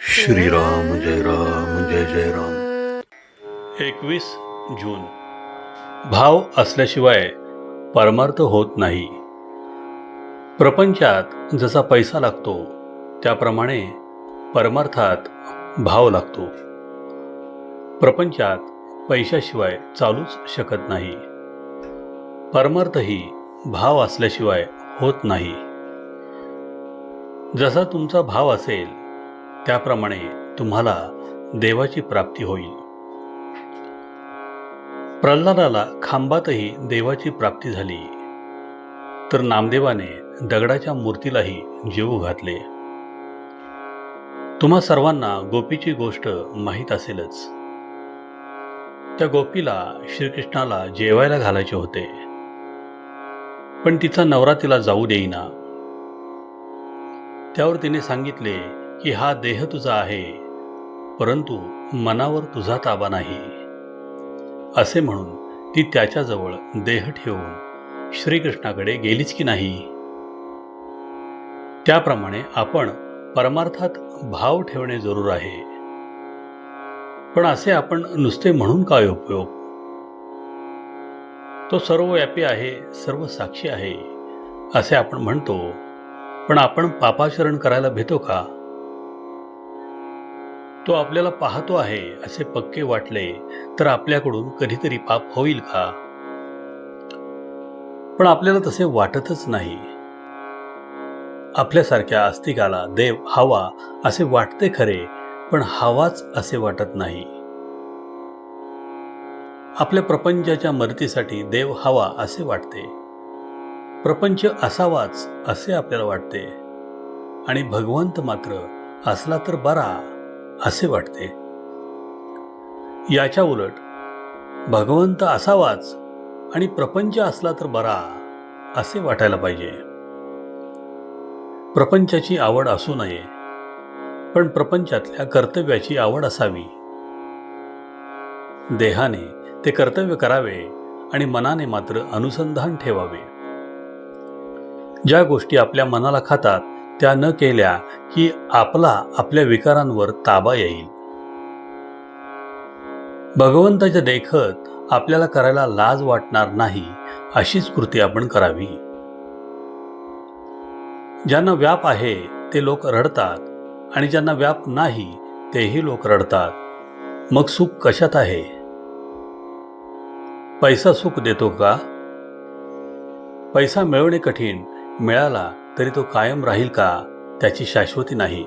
श्रीराम जय राम जय जय राम। एकवीस जून। भाव असल्याशिवाय परमार्थ होत नाही. प्रपंचात जसा पैसा लागतो त्याप्रमाणे परमार्थात भाव लागतो. प्रपंचात पैशाशिवाय चालूच शकत नाही. परमार्थही भाव असल्याशिवाय होत नाही. जसा तुमचा भाव असेल त्याप्रमाणे तुम्हाला देवाची प्राप्ती होईल. प्रल्हादाला खांबातही देवाची प्राप्ती झाली. तर नामदेवाने दगडाच्या मूर्तीलाही जीव घातले. तुम्हा सर्वांना गोपीची गोष्ट माहीत असेलच. त्या गोपीला श्रीकृष्णाला जेवायला घालायचे होते. पण तिचा नवरा तिला जाऊ देईना. त्यावर तिने सांगितले की हा देह तुझा आहे परंतु मनावर तुझा ताबा नाही. असे म्हणून ती त्याच्याजवळ देह ठेवून श्रीकृष्णाकडे गेलीच की नाही. त्याप्रमाणे आपण परमार्थात भाव ठेवणे जरूर आहे. पण असे आपण नुसते म्हणून काय उपयोग? तो सर्वव्यापी आहे सर्व साक्षी आहे असे आपण म्हणतो. पण आपण पापाचरण करायला भेतो का? तो आपल्याला पाहतो आहे असे पक्के वाटले तर आपल्याकडून कधीतरी पाप होईल का? पण आपल्याला तसे वाटतच नाही. आपल्यासारख्या अस्तिकाला देव हवा असे वाटते खरे पण हवाच असे वाटत नाही. आपल्या प्रपंचाच्या मदतीसाठी देव हवा असे वाटते. प्रपंच असावाच असे आपल्याला वाटते. आणि भगवंत मात्र असला तर बरा असे वाटते. याच्या उलट भगवंत असावाच आणि प्रपंच असला तर बरा असे वाटायला पाहिजे. प्रपंचाची आवड असू नये पण प्रपंचातल्या कर्तव्याची आवड असावी. देहाने ते कर्तव्य करावे आणि मनाने मात्र अनुसंधान ठेवावे. ज्या गोष्टी आपल्या मनाला खातात त्या न केल्या की आपला आपल्या विकारांवर ताबा येईल. भगवंताच्या देखत आपल्याला करायला लाज वाटणार नाही अशीच कृती आपण करावी. ज्यांना व्याप आहे ते लोक रडतात आणि ज्यांना व्याप नाही तेही लोक रडतात. मग सुख कशात आहे? पैसा सुख देतो का? पैसा मिळवणे कठीण मिळाला तरी तो कायम राहील का त्याची शाश्वती नाही.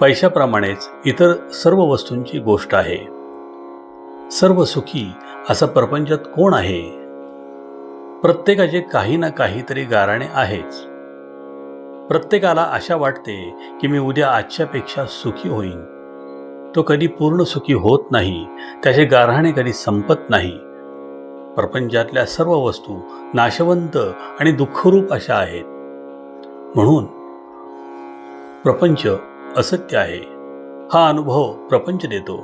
पैशाप्रमाणेच इतर सर्व वस्तूंची गोष्ट आहे. सर्व सुखी असं प्रपंचात कोण आहे? प्रत्येकाचे काही ना काहीतरी गाराणे आहेच. प्रत्येकाला आशा वाटते की मी उद्या आजच्यापेक्षा सुखी होईन. तो कधी पूर्ण सुखी होत नाही त्याचे गारहाणे कधी संपत नाही. प्रपंचातल्या सर्व वस्तू नाशवंत आणि दुःखरूप अशा आहेत. म्हणून प्रपंच असत्य आहे. हा अनुभव प्रपंच देतो.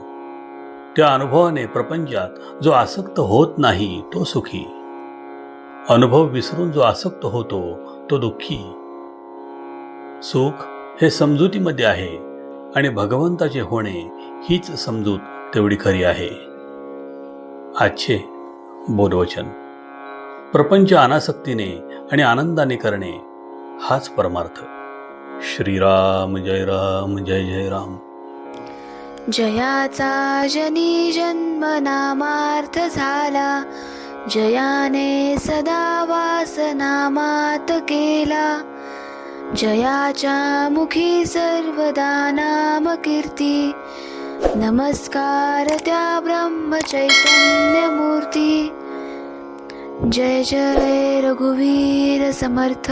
त्या अनुभवाने प्रपंचात जो आसक्त होत नाही तो सुखी. अनुभव विसरून जो आसक्त होतो तो दुःखी. सुख हे समजुतीमध्ये आहे. आणि भगवंताचे होणे हीच समजूत तेवढी खरी आहे. आजचे बोधवचन. प्रपंच अनासक्तीने आणि आनंदाने करणे हाच परमार्थ. श्रीराम जय राम जय जय राम. जयाचा जनी जन्म नामार्थ झाला. जयाने सदा वास नामात केला. जयाच्या मुखी सर्वदा नाम कीर्ती। नमस्कार त्या ब्रह्म चैतन्य मूर्ती जय जय रघुवीर समर्थ।